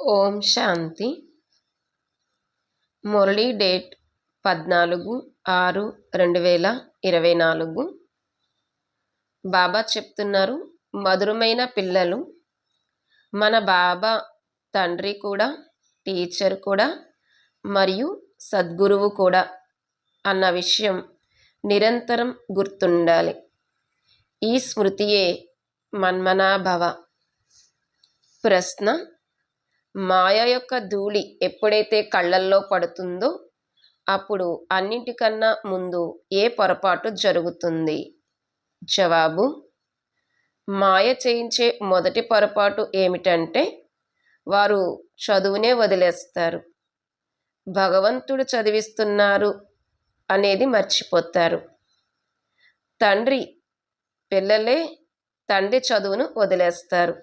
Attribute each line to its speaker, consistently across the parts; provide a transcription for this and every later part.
Speaker 1: ఓం శాంతి. Murali date పద్నాలుగు ఆరు రెండు వేల ఇరవై నాలుగు. బాబా చెప్తున్నారు మధురమైన పిల్లలు. మన బాబా తండ్రి కూడా టీచర్ కూడా మరియు సద్గురువు కూడా అన్న విషయం నిరంతరం గుర్తుండాలి. ఈ స్మృతియే మన్మనాభవ. ప్రశ్న మాయ యొక్క ధూళి ఎప్పుడైతే కళ్ళల్లో పడుతుందో అప్పుడు అన్నింటికన్నా ముందు ఏ పొరపాటు జరుగుతుంది? జవాబు మాయ చేయించే మొదటి పొరపాటు ఏమిటంటే వారు చదువునే వదిలేస్తారు. భగవంతుడు చదివిస్తున్నారు అనేది మర్చిపోతారు. తండ్రి పిల్లలే తండ్రి చదువును వదిలేస్తారు.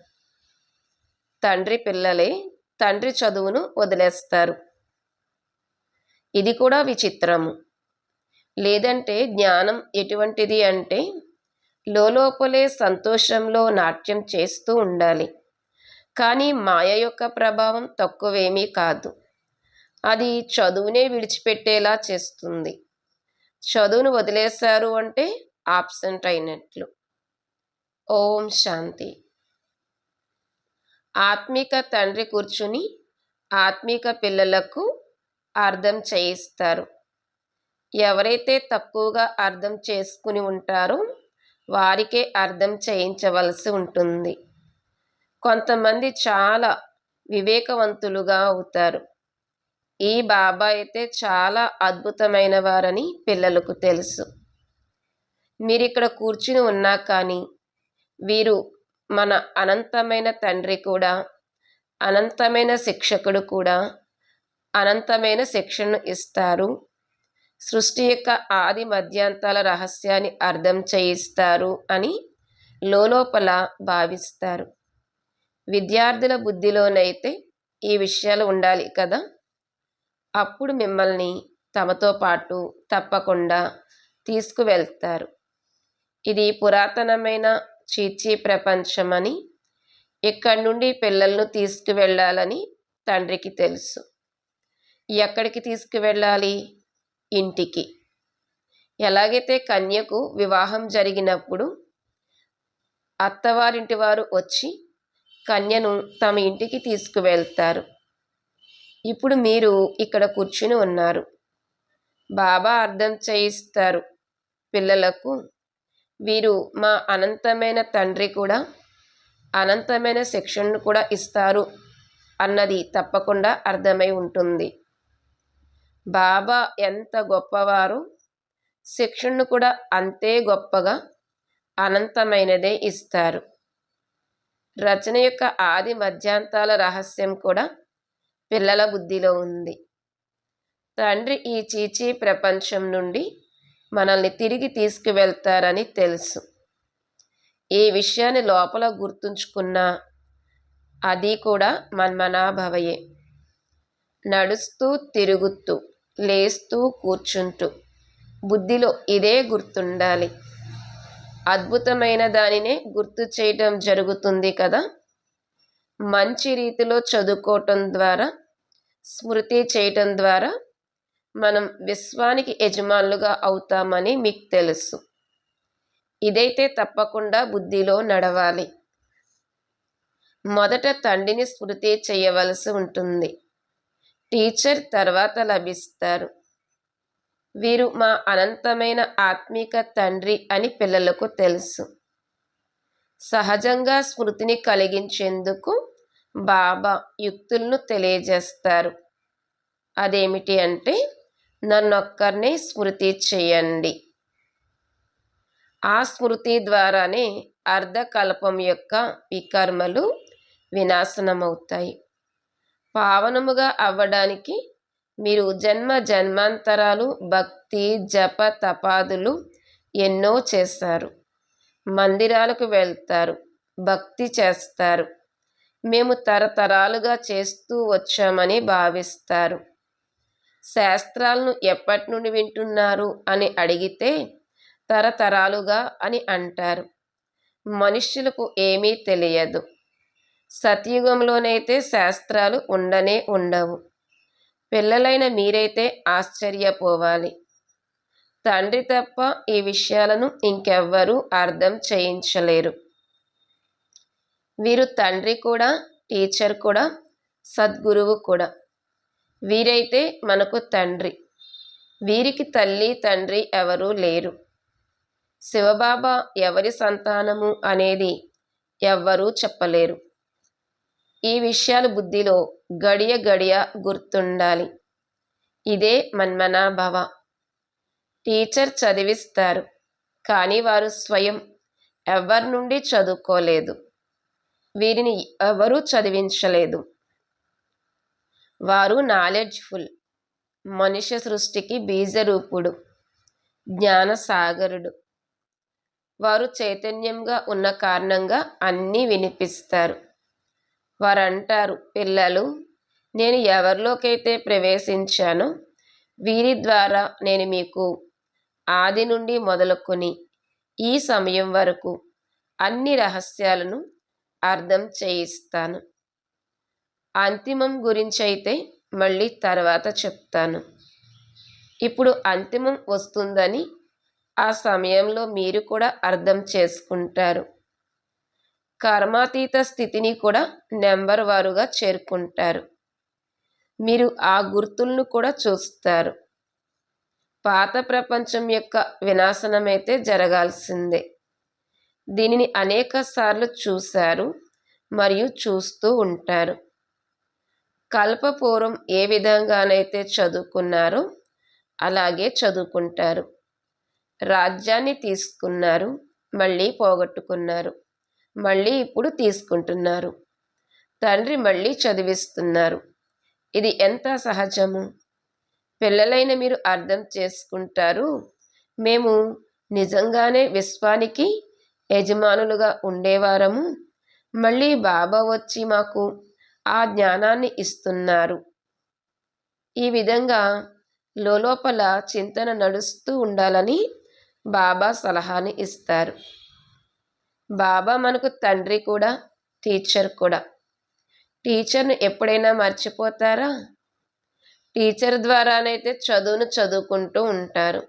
Speaker 1: తండ్రి పిల్లలే తండ్రి చదువును వదిలేస్తారు. ఇది కూడా విచిత్రము. లేదంటే జ్ఞానం ఎటువంటిది అంటే లోపలే సంతోషంలో నాట్యం చేస్తూ ఉండాలి. కానీ మాయ యొక్క ప్రభావం తక్కువేమీ కాదు. అది చదువునే విడిచిపెట్టేలా చేస్తుంది. చదువును వదిలేశారు అంటే ఆబ్సెంట్ అయినట్లు. ఓం శాంతి. ఆత్మిక తండ్రి కూర్చుని ఆత్మిక పిల్లలకు అర్థం చేయిస్తారు. ఎవరైతే తక్కువగా అర్థం చేసుకుని ఉంటారో వారికే అర్థం చేయించవలసి ఉంటుంది. కొంతమంది చాలా వివేకవంతులుగా అవుతారు. ఈ బాబా అయితే చాలా అద్భుతమైన వారని పిల్లలకు తెలుసు. మీరు ఇక్కడ కూర్చుని ఉన్నా కానీ వీరు మన అనంతమైన తండ్రి కూడా అనంతమైన శిక్షకుడు కూడా అనంతమైన శిక్షను ఇస్తారు. సృష్టి యొక్క ఆది మధ్యాంతాల రహస్యాన్ని అర్థం చేయిస్తారు అని లోపల భావిస్తారు. విద్యార్థుల బుద్ధిలోనైతే ఈ విషయాలు ఉండాలి కదా? అప్పుడు మిమ్మల్ని తమతో పాటు తప్పకుండా తీసుకువెళ్తారు. ఇది పురాతనమైన చీచీ ప్రపంచమని ఇక్కడి నుండి పిల్లలను తీసుకువెళ్ళాలని తండ్రికి తెలుసు. ఎక్కడికి తీసుకువెళ్ళాలి? ఇంటికి. ఎలాగైతే కన్యకు వివాహం జరిగినప్పుడు అత్తవారింటి వారు వచ్చి కన్యను తమ ఇంటికి తీసుకువెళ్తారు. ఇప్పుడు మీరు ఇక్కడ కూర్చుని ఉన్నారు. బాబా అర్థం చేయిస్తారు పిల్లలకు వీరు మా అనంతమైన తండ్రి కూడా అనంతమైన శిక్షణను కూడా ఇస్తారు అన్నది తప్పకుండా అర్థమై ఉంటుంది. బాబా ఎంత గొప్పవారు శిక్షణను కూడా అంతే గొప్పగా అనంతమైనదే ఇస్తారు. రచన యొక్క ఆది మధ్యాంతాల రహస్యం కూడా పిల్లల బుద్ధిలో ఉంది. తండ్రి ఈ చీచీ ప్రపంచం నుండి మనల్ని తిరిగి తీసుకువెళ్తారని తెలుసు. ఈ విషయాన్ని లోపల గుర్తుంచుకున్నా అది కూడా మన్మనాభవయే. నడుస్తూ తిరుగుతూ లేస్తూ కూర్చుంటూ బుద్ధిలో ఇదే గుర్తుండాలి. అద్భుతమైన దానినే గుర్తు చేయటం జరుగుతుంది కదా? మంచి రీతిలో చదువుకోవటం ద్వారా స్మృతి చేయటం ద్వారా మనం విశ్వానికి యజమానులుగా అవుతామని మీకు తెలుసు. ఇదైతే తప్పకుండా బుద్ధిలో నడవాలి. మొదట తండ్రిని స్మృతి చేయవలసి ఉంటుంది. టీచర్ తర్వాత లభిస్తారు. వీరు మా అనంతమైన ఆత్మీక తండ్రి అని పిల్లలకు తెలుసు. సహజంగా స్మృతిని కలిగించేందుకు బాబా యుక్తులను తెలియజేస్తారు. అదేమిటి అంటే నన్నొక్కరిని స్మృతి చేయండి ఆ స్మృతి ద్వారానే అర్ధకల్పం యొక్క వికర్మలు వినాశనమవుతాయి. పావనముగా అవ్వడానికి మీరు జన్మ జన్మాంతరాలు భక్తి జప తపాదులు ఎన్నో చేస్తారు. మందిరాలకు వెళ్తారు భక్తి చేస్తారు. మేము తరతరాలుగా చేస్తూ వచ్చామని భావిస్తారు. శాస్త్రాలను ఎప్పటి నుండి వింటున్నారు అని అడిగితే తరతరాలుగా అని అంటారు. మనుష్యులకు ఏమీ తెలియదు. సతయుగంలోనైతే శాస్త్రాలు ఉండనే ఉండవు. పిల్లలైన మీరైతే ఆశ్చర్యపోవాలి. తండ్రి తప్ప ఈ విషయాలను ఇంకెవ్వరూ అర్థం చేయించలేరు. వీరు తండ్రి కూడా టీచర్ కూడా సద్గురువు కూడా. వీరైతే మనకు తండ్రి. వీరికి తల్లి తండ్రి ఎవరూ లేరు. శివబాబా ఎవరి సంతానము అనేది ఎవ్వరూ చెప్పలేరు. ఈ విషయాలు బుద్ధిలో గడియ గడియ గుర్తుండాలి. ఇదే మన్మనాభవ. టీచర్ చదివిస్తారు కానీ వారు స్వయం ఎవరి నుండి చదువుకోలేదు. వీరిని ఎవరూ చదివించలేదు. వారు నాలెడ్జ్ఫుల్ మనుష్య సృష్టికి బీజరూపుడు జ్ఞానసాగరుడు. వారు చైతన్యంగా ఉన్న కారణంగా అన్నీ వినిపిస్తారు. వారంటారు పిల్లలు నేను ఎవరిలోకైతే ప్రవేశించానో వీరి ద్వారా నేను మీకు ఆది నుండి మొదలుకొని ఈ సమయం వరకు అన్ని రహస్యాలను అర్థం చేయిస్తాను. అంతిమం గురించి అయితే మళ్ళీ తర్వాత చెప్తాను. ఇప్పుడు అంతిమం వస్తుందని ఆ సమయంలో మీరు కూడా అర్థం చేసుకుంటారు. కర్మాతీత స్థితిని కూడా నెంబర్ వారుగా చేరుకుంటారు. మీరు ఆ గుర్తులను కూడా చూస్తారు. పాత ప్రపంచం యొక్క వినాశనమైతే జరగాల్సిందే. దీనిని అనేక సార్లు చూశారు మరియు చూస్తూ ఉంటారు. కల్పపూర్వం ఏ విధంగానైతే చదువుకున్నారో అలాగే చదువుకుంటారు. రాజ్యాన్ని తీసుకున్నారు మళ్ళీ పోగొట్టుకున్నారు మళ్ళీ ఇప్పుడు తీసుకుంటున్నారు. తండ్రి మళ్ళీ చదివిస్తున్నారు. ఇది ఎంత సహజము? పిల్లలైన మీరు అర్థం చేసుకుంటారు మేము నిజంగానే విశ్వానికి యజమానులుగా ఉండేవారము. మళ్ళీ బాబా వచ్చి మాకు ఆ జ్ఞానాన్ని ఇస్తున్నారు. ఈ విధంగా లోపల చింతన నడుస్తూ ఉండాలని బాబా సలహాని ఇస్తారు. బాబా మనకు తండ్రి కూడా టీచర్ కూడా. టీచర్ను ఎప్పుడైనా మర్చిపోతారా? టీచర్ ద్వారానైతే చదువును చదువుకుంటూ ఉంటారు.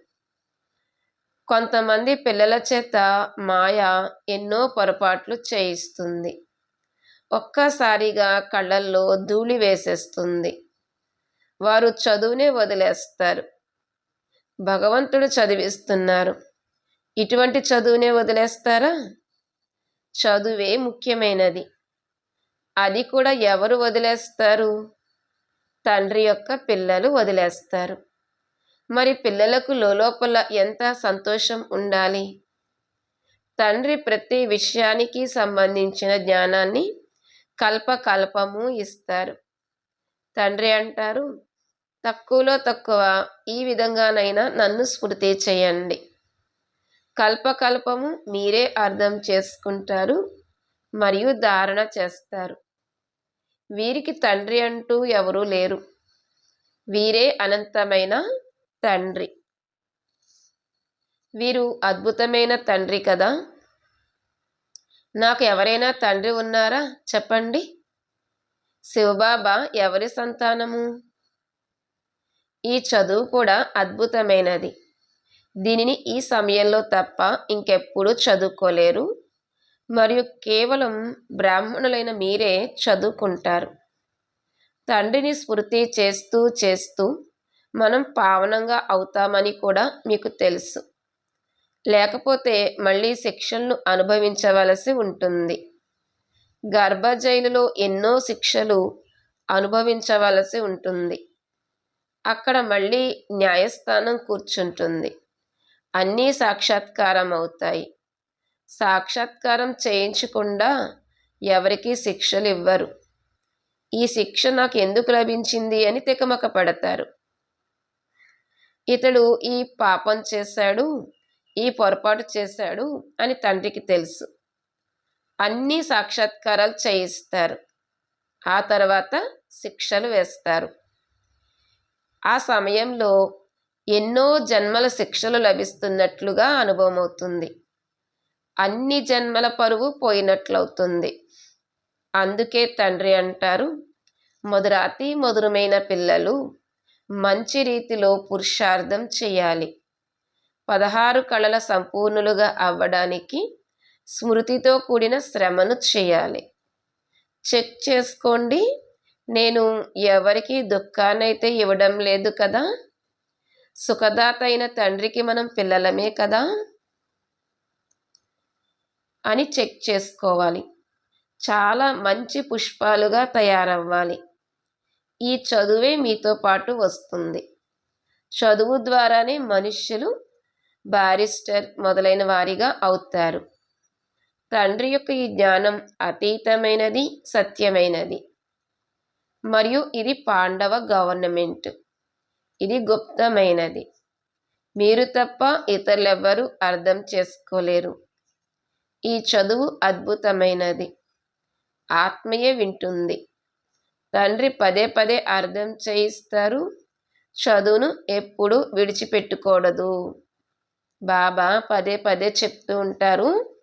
Speaker 1: కొంతమంది పిల్లల చేత మాయ ఎన్నో పొరపాట్లు చేయిస్తుంది. ఒక్కసారిగా కళ్ళల్లో ధూళి వేసేస్తుంది. వారు చదువునే వదిలేస్తారు. భగవంతుడు చదివిస్తున్నారు. ఇటువంటి చదువునే వదిలేస్తారా? చదువే ముఖ్యమైనది. అది కూడా ఎవరు వదిలేస్తారు? తండ్రి యొక్క పిల్లలు వదిలేస్తారు. మరి పిల్లలకు లోపల ఎంత సంతోషం ఉండాలి? తండ్రి ప్రతి విషయానికి సంబంధించిన జ్ఞానాన్ని కల్పకల్పము ఇస్తారు. తండ్రి అంటారు తక్కువలో తక్కువ ఈ విధంగానైనా నన్ను స్మృతి చేయండి. కల్పకల్పము మీరే అర్థం చేసుకుంటారు మరియు ధారణ చేస్తారు. వీరికి తండ్రి అంటూ ఎవరూ లేరు. వీరే అనంతమైన తండ్రి. వీరు అద్భుతమైన తండ్రి కదా? నాకు ఎవరైనా తండ్రి ఉన్నారా? చెప్పండి. శివబాబా ఎవరి సంతానము? ఈ చదువు కూడా అద్భుతమైనది. దీనిని ఈ సమయంలో తప్ప ఇంకెప్పుడు చదువుకోలేరు. మరియు కేవలం బ్రాహ్మణులైన మీరే చదువుకుంటారు. తండ్రిని స్మృతి చేస్తూ చేస్తూ మనం పావనంగా అవుతామని కూడా మీకు తెలుసు. లేకపోతే మళ్ళీ శిక్షలను అనుభవించవలసి ఉంటుంది. గర్భజైలులో ఎన్నో శిక్షలు అనుభవించవలసి ఉంటుంది. అక్కడ మళ్ళీ న్యాయస్థానం కూర్చుంటుంది. అన్నీ సాక్షాత్కారం అవుతాయి. సాక్షాత్కారం చేయించకుండా ఎవరికి శిక్షలు ఇవ్వరు. ఈ శిక్ష నాకు ఎందుకు లభించింది అని తికమక పడతారు. ఇతడు ఈ పాపం చేశాడు ఈ పొరపాటు చేశాడు అని తండ్రికి తెలుసు. అన్ని సాక్షాత్కారాలు చేయిస్తారు. ఆ తర్వాత శిక్షలు వేస్తారు. ఆ సమయంలో ఎన్నో జన్మల శిక్షలు లభిస్తున్నట్లుగా అనుభవం అవుతుంది అన్ని జన్మల పరువు పోయినట్లవుతుంది. అందుకే తండ్రి అంటారు మధురాతి మధురమైన పిల్లలు మంచి రీతిలో పురుషార్థం చేయాలి. పదహారు కళల సంపూర్ణులుగా అవ్వడానికి స్మృతితో కూడిన శ్రమను చేయాలి. చెక్ చేసుకోండి. నేను ఎవరికి దుఃఖాన్నైతే ఇవ్వడం లేదు కదా? సుఖదాత అయిన తండ్రికి మనం పిల్లలమే కదా? అని చెక్ చేసుకోవాలి. చాలా మంచి పుష్పాలుగా తయారవ్వాలి. ఈ చదువే మీతో పాటు వస్తుంది. చదువు ద్వారానే మనుష్యులు బారిస్టర్ మొదలైన వారిగా అవుతారు. తండ్రి యొక్క ఈ జ్ఞానం అతీతమైనది సత్యమైనది. మరియు ఇది పాండవ గవర్నమెంట్. ఇది గుప్తమైనది. మీరు తప్ప ఇతరులెవ్వరూ అర్థం చేసుకోలేరు. ఈ చదువు అద్భుతమైనది. ఆత్మయే వింటుంది. తండ్రి పదే పదే అర్థం చేయిస్తారు. చదువును ఎప్పుడూ విడిచిపెట్టుకూడదు. బాబా పదే పదే చెప్తూ ఉంటారు.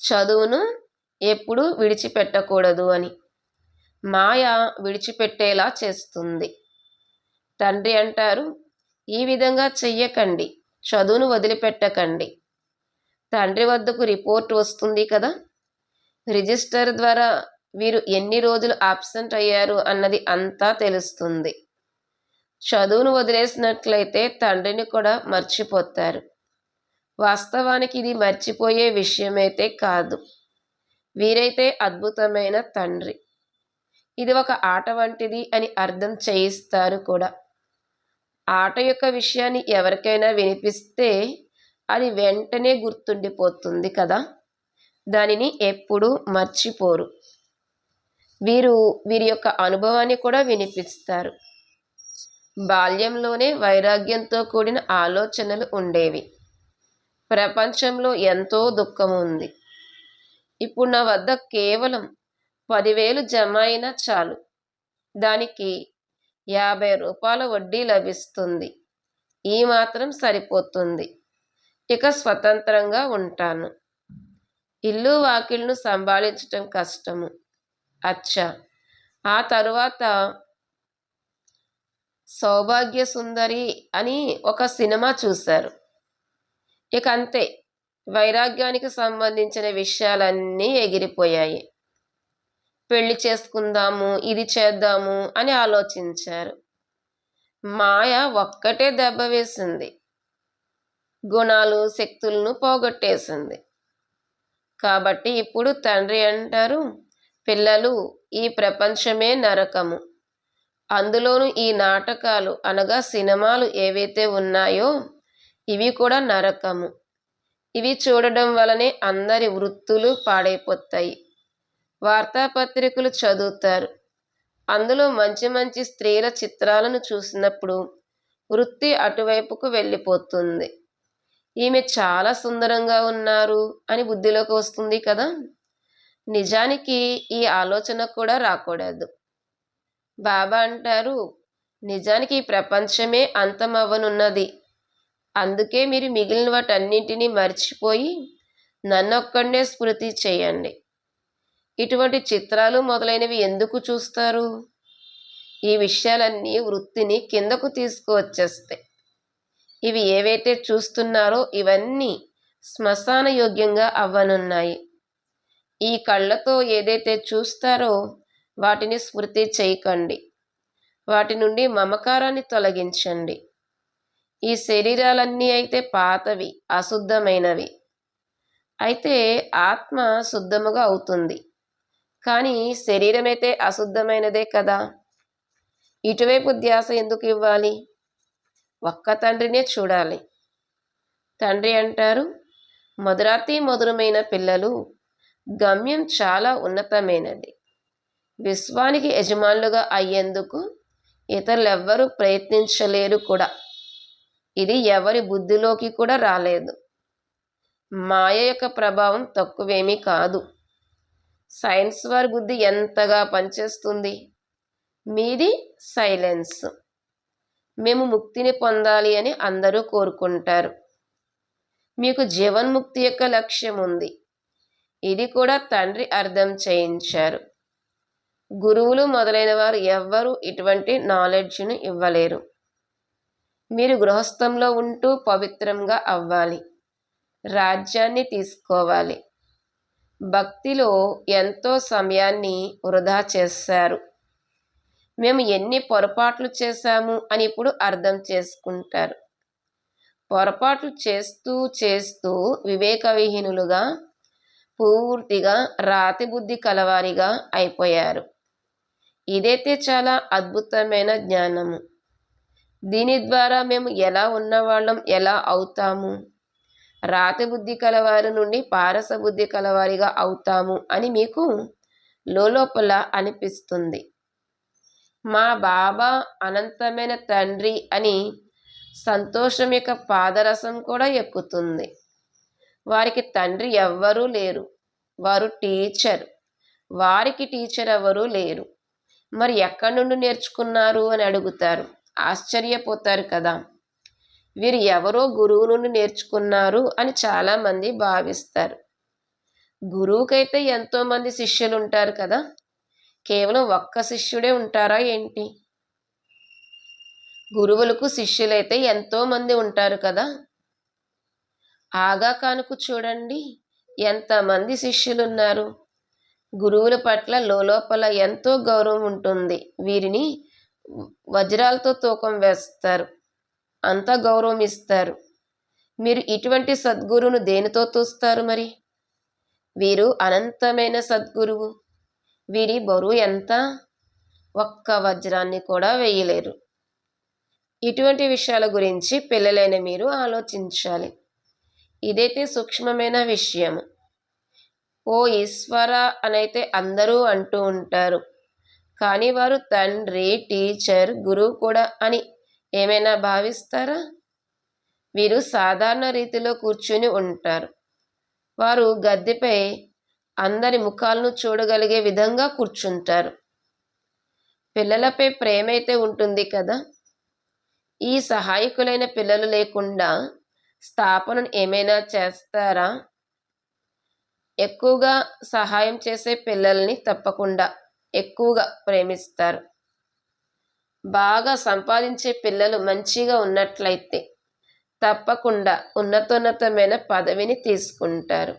Speaker 1: చదువును ఎప్పుడు విడిచిపెట్టకూడదు అని. మాయ విడిచిపెట్టేలా చేస్తుంది. తండ్రి అంటారు ఈ విధంగా చెయ్యకండి చదువును వదిలిపెట్టకండి. తండ్రి వద్దకు రిపోర్ట్ వస్తుంది కదా. రిజిస్టర్ ద్వారా వీరు ఎన్ని రోజులు ఆబ్సెంట్ అయ్యారు అన్నది అంతా తెలుస్తుంది. చదువును వదిలేసినట్లయితే తండ్రిని కూడా మర్చిపోతారు. వాస్తవానికి ఇది మర్చిపోయే విషయమైతే కాదు. వీరైతే అద్భుతమైన తండ్రి. ఇది ఒక ఆట వంటిది అని అర్థం చేయిస్తారు కూడా. ఆట యొక్క విషయాన్ని ఎవరికైనా వినిపిస్తే అది వెంటనే గుర్తుండిపోతుంది కదా. దానిని ఎప్పుడూ మర్చిపోరు. వీరు వీరి యొక్క అనుభవాన్ని కూడా వినిపిస్తారు. బాల్యంలోనే వైరాగ్యంతో కూడిన ఆలోచనలు ఉండేవి. ప్రపంచంలో ఎంతో దుఃఖం ఉంది. ఇప్పుడు నా వద్ద కేవలం పదివేలు జమ అయినా చాలు. దానికి యాభై రూపాయల వడ్డీ లభిస్తుంది. ఈ మాత్రం సరిపోతుంది. ఇక స్వతంత్రంగా ఉంటాను. ఇల్లు వాకిళ్ళను సంభాళించటం కష్టము. అచ్చా! ఆ తరువాత సౌభాగ్య సుందరి అని ఒక సినిమా చూశారు. ఇక అంతే వైరాగ్యానికి సంబంధించిన విషయాలన్నీ ఎగిరిపోయాయి. పెళ్ళి చేసుకుందాము ఇది చేద్దాము అని ఆలోచించారు. మాయ ఒక్కటే దెబ్బ వేసింది. గుణాలు శక్తులను పోగొట్టేసింది. కాబట్టి ఇప్పుడు తండ్రి అంటారు పిల్లలు ఈ ప్రపంచమే నరకము. అందులోనూ ఈ నాటకాలు అనగా సినిమాలు ఏవైతే ఉన్నాయో ఇవి కూడా నరకము. ఇవి చూడడం వలనే అందరి వృత్తులు పాడైపోతాయి. వార్తాపత్రికలు చదువుతారు. అందులో మంచి మంచి స్త్రీల చిత్రాలను చూసినప్పుడు వృత్తి అటువైపుకు వెళ్ళిపోతుంది. ఈమె చాలా సుందరంగా ఉన్నారు అని బుద్ధిలోకి వస్తుంది కదా? నిజానికి ఈ ఆలోచన కూడా రాకూడదు. బాబా అంటారు నిజానికి ఈ ప్రపంచమే అంతమవ్వనున్నది. అందుకే మీరు మిగిలిన వాటన్నింటినీ మర్చిపోయి నన్నొక్కడనే స్మృతి చేయండి. ఇటువంటి చిత్రాలు మొదలైనవి ఎందుకు చూస్తారు? ఈ విషయాలన్నీ వృత్తిని కిందకు తీసుకువచ్చేస్తాయి. ఇవి ఏవైతే చూస్తున్నారో ఇవన్నీ శ్మశాన యోగ్యంగా అవ్వనున్నాయి. ఈ కళ్ళతో ఏదైతే చూస్తారో వాటిని స్మృతి చేయకండి. వాటి నుండి మమకారాన్ని తొలగించండి. ఈ శరీరాలన్నీ అయితే పాతవి అశుద్ధమైనవి. అయితే ఆత్మ శుద్ధముగా అవుతుంది. కానీ శరీరం అయితే అశుద్ధమైనదే కదా? ఇటువైపు ధ్యాస ఎందుకు ఇవ్వాలి? ఒక్క తండ్రినే చూడాలి. తండ్రి అంటారు మధురాతి మధురమైన పిల్లలు గమ్యం చాలా ఉన్నతమైనది. విశ్వానికి యజమానులుగా అయ్యేందుకు ఇతరులెవ్వరూ ప్రయత్నించలేరు కూడా. ఇది ఎవరి బుద్ధిలోకి కూడా రాలేదు. మాయ యొక్క ప్రభావం తక్కువేమీ కాదు. సైన్స్ వారి బుద్ధి ఎంతగా పనిచేస్తుంది? మీది సైలెన్స్. మేము ముక్తిని పొందాలి అని అందరూ కోరుకుంటారు. మీకు జీవన్ముక్తి యొక్క లక్ష్యం ఉంది ఇది కూడా తండ్రి అర్థం చేయించారు. గురువులు మొదలైన వారు ఎవ్వరూ ఇటువంటి నాలెడ్జ్ను ఇవ్వలేరు. మీరు గృహస్థంలో ఉంటూ పవిత్రంగా అవ్వాలి. రాజ్యాన్ని తీసుకోవాలి. భక్తిలో ఎంతో సమయాన్ని వృధా చేశారు. మేము ఎన్ని పొరపాట్లు చేశాము అని ఇప్పుడు అర్థం చేసుకుంటారు. పొరపాట్లు చేస్తూ చేస్తూ వివేకవిహీనులుగా పూర్తిగా రాతి బుద్ధి కలవారిగా అయిపోయారు. ఇదైతే చాలా అద్భుతమైన జ్ఞానము. దీని ద్వారా మేము ఎలా ఉన్నవాళ్ళం ఎలా అవుతాము? రాతి బుద్ధి కలవారి నుండి పారస బుద్ధి కలవారిగా అవుతాము అని మీకు లోపల అనిపిస్తుంది. మా బాబా అనంతమైన తండ్రి అని సంతోషం యొక్క పాదరసం కూడా ఎక్కుతుంది. వారికి తండ్రి ఎవ్వరూ లేరు. వారు టీచర్. వారికి టీచర్ ఎవరూ లేరు. మరి ఎక్కడి నుండి నేర్చుకున్నారు అని అడుగుతారు. ఆశ్చర్యపోతారు కదా. వీరు ఎవరో గురువు నుండి నేర్చుకున్నారు అని చాలామంది భావిస్తారు. గురువుకైతే ఎంతోమంది శిష్యులు ఉంటారు కదా. కేవలం ఒక్క శిష్యుడే ఉంటారా ఏంటి? గురువులకు శిష్యులైతే ఎంతోమంది ఉంటారు కదా. ఆగా కానుకు చూడండి. ఎంతమంది శిష్యులున్నారు? గురువుల పట్ల లోపల ఎంతో గౌరవం ఉంటుంది. వీరిని వజ్రాలతో తూకం వేస్తారు. అంత గౌరవం ఇస్తారు మీరు ఇటువంటి సద్గురువును దేనితో తూస్తారు మరి? వీరు అనంతమైన సద్గురువు. వీరి బరువు ఎంత? ఒక్క వజ్రాన్ని కూడా వేయలేరు. ఇటువంటి విషయాల గురించి పిల్లలైన మీరు ఆలోచించాలి. ఇదైతే సూక్ష్మమైన విషయం ఓ ఈశ్వర అనైతే అందరూ అంటూ ఉంటారు. కానీ వారు తండ్రి టీచర్ గురువు కూడా అని ఏమైనా భావిస్తారా? వీరు సాధారణ రీతిలో కూర్చుని ఉంటారు. వారు గద్దెపై అందరి ముఖాలను చూడగలిగే విధంగా కూర్చుంటారు. పిల్లలపై ప్రేమ అయితే ఉంటుంది కదా? ఈ సహాయకులైన పిల్లలు లేకుండా స్థాపనను ఏమైనా చేస్తారా? ఎక్కువగా సహాయం చేసే పిల్లల్ని తప్పకుండా ఎక్కువగా ప్రేమిస్తారు. బాగా సంపాదించే పిల్లలు మంచిగా ఉన్నట్లయితే తప్పకుండా ఉన్నతోన్నతమైన పదవిని తీసుకుంటారు.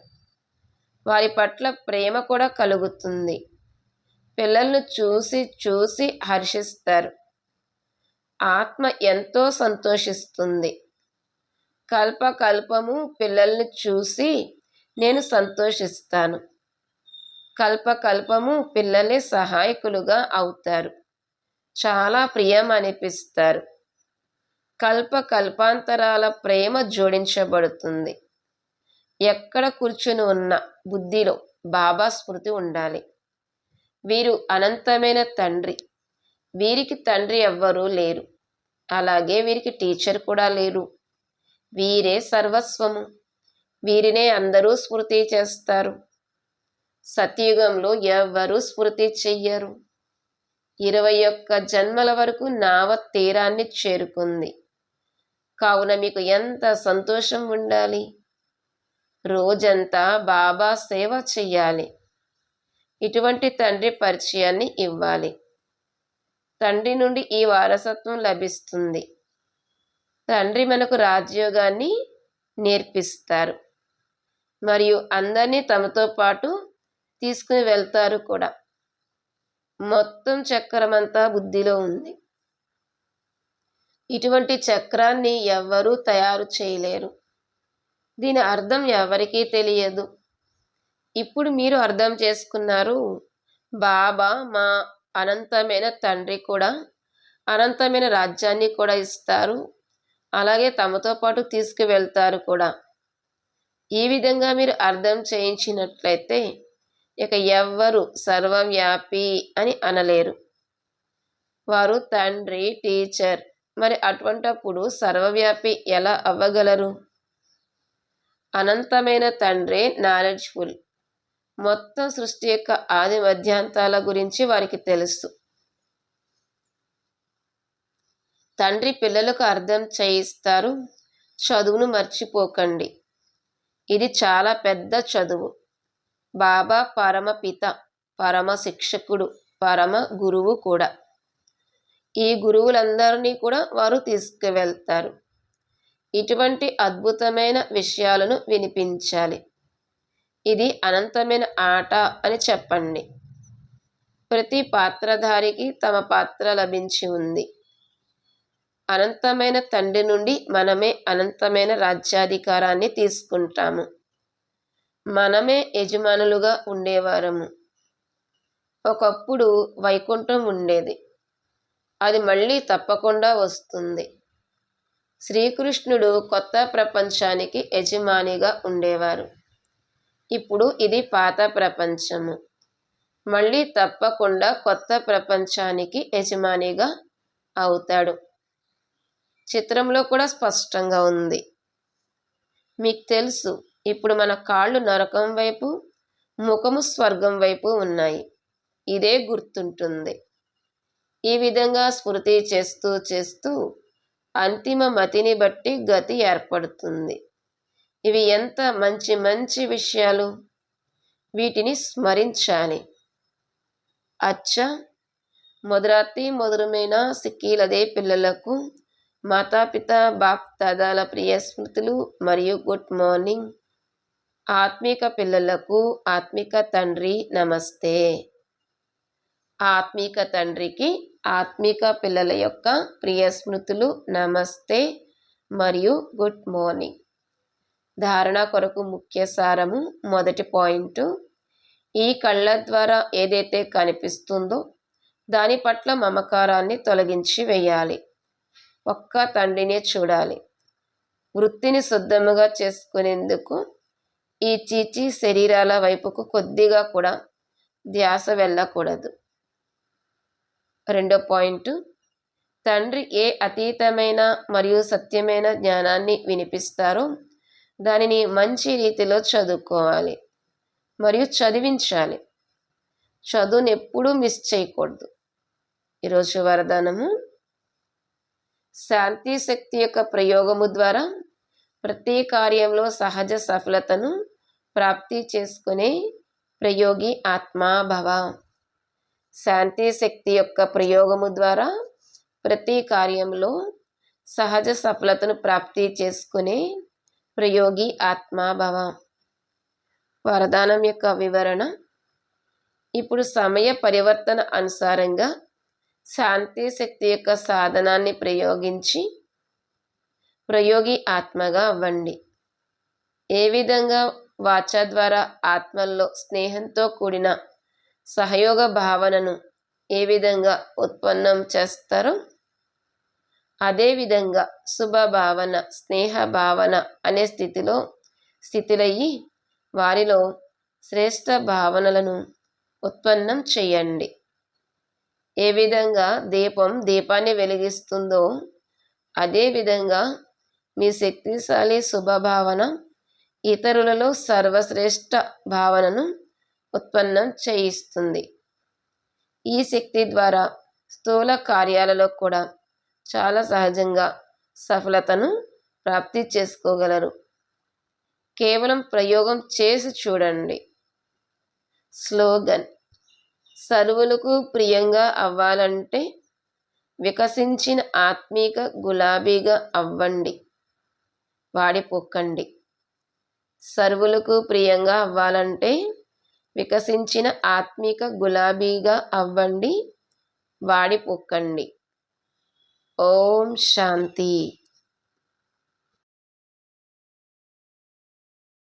Speaker 1: వారి పట్ల ప్రేమ కూడా కలుగుతుంది. పిల్లలను చూసి చూసి హర్షిస్తారు. ఆత్మ ఎంతో సంతోషిస్తుంది. కల్పకల్పము పిల్లల్ని చూసి నేను సంతోషిస్తాను. కల్పకల్పము పిల్లలే సహాయకులుగా అవుతారు. చాలా ప్రియం అనిపిస్తారు కల్ప కల్పాంతరాల ప్రేమ జోడించబడుతుంది. ఎక్కడ కూర్చుని ఉన్న బుద్ధిలో బాబా స్మృతి ఉండాలి. వీరు అనంతమైన తండ్రి. వీరికి తండ్రి ఎవ్వరూ లేరు. అలాగే వీరికి టీచర్ కూడా లేరు. వీరే సర్వస్వము. వీరినే అందరూ స్మృతి చేస్తారు. సత్యుగంలో ఎవ్వరూ స్మృతి చెయ్యరు. ఇరవై ఒక్క జన్మల వరకు నావ తీరాన్ని చేరుకుంది. కావున మీకు ఎంత సంతోషం ఉండాలి? రోజంతా బాబా సేవ చెయ్యాలి. ఇటువంటి తండ్రి పరిచయాన్ని ఇవ్వాలి. తండ్రి నుండి ఈ వారసత్వం లభిస్తుంది. తండ్రి మనకు రాజ్యోగాన్ని నేర్పిస్తారు. మరియు అందరినీ తమతో పాటు తీసుకుని వెళ్తారు కూడా. మొత్తం చక్రమంతా బుద్ధిలో ఉంది. ఇటువంటి చక్రాన్ని ఎవ్వరూ తయారు చేయలేరు. దీని అర్థం ఎవరికీ తెలియదు. ఇప్పుడు మీరు అర్థం చేసుకున్నారు బాబా మా అనంతమైన తండ్రి కూడా అనంతమైన రాజ్యాన్ని కూడా ఇస్తారు. అలాగే తమతో పాటు తీసుకువెళ్తారు కూడా. ఈ విధంగా మీరు అర్థం చేయించినట్లయితే ఇక ఎవ్వరు సర్వవ్యాపి అని అనలేరు. వారు తండ్రి టీచర్. మరి అటువంటప్పుడు సర్వవ్యాపి ఎలా అవ్వగలరు? అనంతమైన తండ్రి నాలెడ్జ్ఫుల్. మొత్తం సృష్టి యొక్క ఆది మధ్యాంతాల గురించి వారికి తెలుసు. తండ్రి పిల్లలకు అర్థం చేయిస్తారు. చదువును మర్చిపోకండి. ఇది చాలా పెద్ద చదువు. బాబా పరమపిత పరమ శిక్షకుడు పరమ గురువు కూడా. ఈ గురువులందరినీ కూడా వారు తీసుకువెళ్తారు. ఇటువంటి అద్భుతమైన విషయాలను వినిపించాలి. ఇది అనంతమైన ఆట అని చెప్పండి. ప్రతి పాత్రధారికి తమ పాత్ర లభించి ఉంది. అనంతమైన తండ్రి నుండి మనమే అనంతమైన రాజ్యాధికారాన్ని తీసుకుంటాము. మనమే యజమానులుగా ఉండేవారము. ఒకప్పుడు వైకుంఠం ఉండేది. అది మళ్ళీ తప్పకుండా వస్తుంది. శ్రీకృష్ణుడు కొత్త ప్రపంచానికి యజమానిగా ఉండేవారు. ఇప్పుడు ఇది పాత ప్రపంచము. మళ్ళీ తప్పకుండా కొత్త ప్రపంచానికి యజమానిగా అవుతాడు. చిత్రంలో కూడా స్పష్టంగా ఉంది. మీకు తెలుసు ఇప్పుడు మన కాళ్ళు నరకం వైపు ముఖము స్వర్గం వైపు ఉన్నాయి. ఇదే గుర్తుంటుంది. ఈ విధంగా స్మృతి చేస్తూ చేస్తూ అంతిమ మతిని బట్టి గతి ఏర్పడుతుంది. ఇవి ఎంత మంచి మంచి విషయాలు! వీటిని స్మరించాలి. అచ్చ! మొదరాతి మొదలమైన సిక్కీలదే పిల్లలకు మాతాపిత బాప్ దాదాల ప్రియ స్మృతులు మరియు గుడ్ మార్నింగ్. ఆత్మిక పిల్లలకు ఆత్మిక తండ్రి నమస్తే. ఆత్మిక తండ్రికి ఆత్మిక పిల్లల యొక్క ప్రియ స్మృతులు నమస్తే మరియు గుడ్ మార్నింగ్. ధారణ కొరకు ముఖ్య సారము మొదటి పాయింట్. ఈ కళ్ళ ద్వారా ఏదైతే కనిపిస్తుందో దాని పట్ల మమకారాన్ని తొలగించి వేయాలి. ఒక్క తండ్రినే చూడాలి. వృత్తిని శుద్ధముగా చేసుకునేందుకు ఈ చీచి శరీరాల వైపుకు కొద్దిగా కూడా ధ్యాస వెళ్ళకూడదు. రెండో పాయింట్. తండ్రి ఏ అతీతమైన మరియు సత్యమైన జ్ఞానాన్ని వినిపిస్తారో దానిని మంచి రీతిలో చదువుకోవాలి మరియు చదివించాలి. చదువును ఎప్పుడూ మిస్ చేయకూడదు. ఈరోజు వరదానము. శాంతి శక్తి యొక్క ప్రయోగము ద్వారా ప్రతి కార్యంలో సహజ సఫలతను ప్రాప్తి చేసుకునే ప్రయోగి ఆత్మాభవ శాంతి శక్తి యొక్క ప్రయోగము ద్వారా ప్రతి కార్యంలో సహజ సఫలతను ప్రాప్తి చేసుకునే ప్రయోగి ఆత్మాభవ వరదానం యొక్క వివరణ ఇప్పుడు సమయ పరివర్తన అనుసారంగా శాంతి శక్తి యొక్క సాధనాన్ని ప్రయోగించి ప్రయోగి ఆత్మగా అవ్వండి. ఏ విధంగా వాచ ద్వారా ఆత్మల్లో స్నేహంతో కూడిన సహయోగ భావనను ఏ విధంగా ఉత్పన్నం చేస్తారో అదేవిధంగా శుభ భావన స్నేహ భావన అనే స్థితిలో స్థితిలయ్యి వారిలో శ్రేష్ట భావనలను ఉత్పన్నం చేయండి. ఏ విధంగా దీపం దీపాన్ని వెలిగిస్తుందో అదేవిధంగా మీ శక్తిశాలి శుభభావన ఇతరులలో సర్వశ్రేష్ఠ భావనను ఉత్పన్నం చేయిస్తుంది. ఈ శక్తి ద్వారా స్థూల కార్యాలలో కూడా చాలా సహజంగా సఫలతను ప్రాప్తి చేసుకోగలరు. కేవలం ప్రయోగం చేసి చూడండి. స్లోగన్. సర్వులకు ప్రియంగా అవ్వాలంటే వికసించిన ఆత్మీక గులాబీగా అవ్వండి. వాడిపోకండి. సర్వులకు ప్రియంగా అవ్వాలంటే వికసించిన ఆత్మిక గులాబీగా అవ్వండి. వాడిపోకండి. ఓం శాంతి.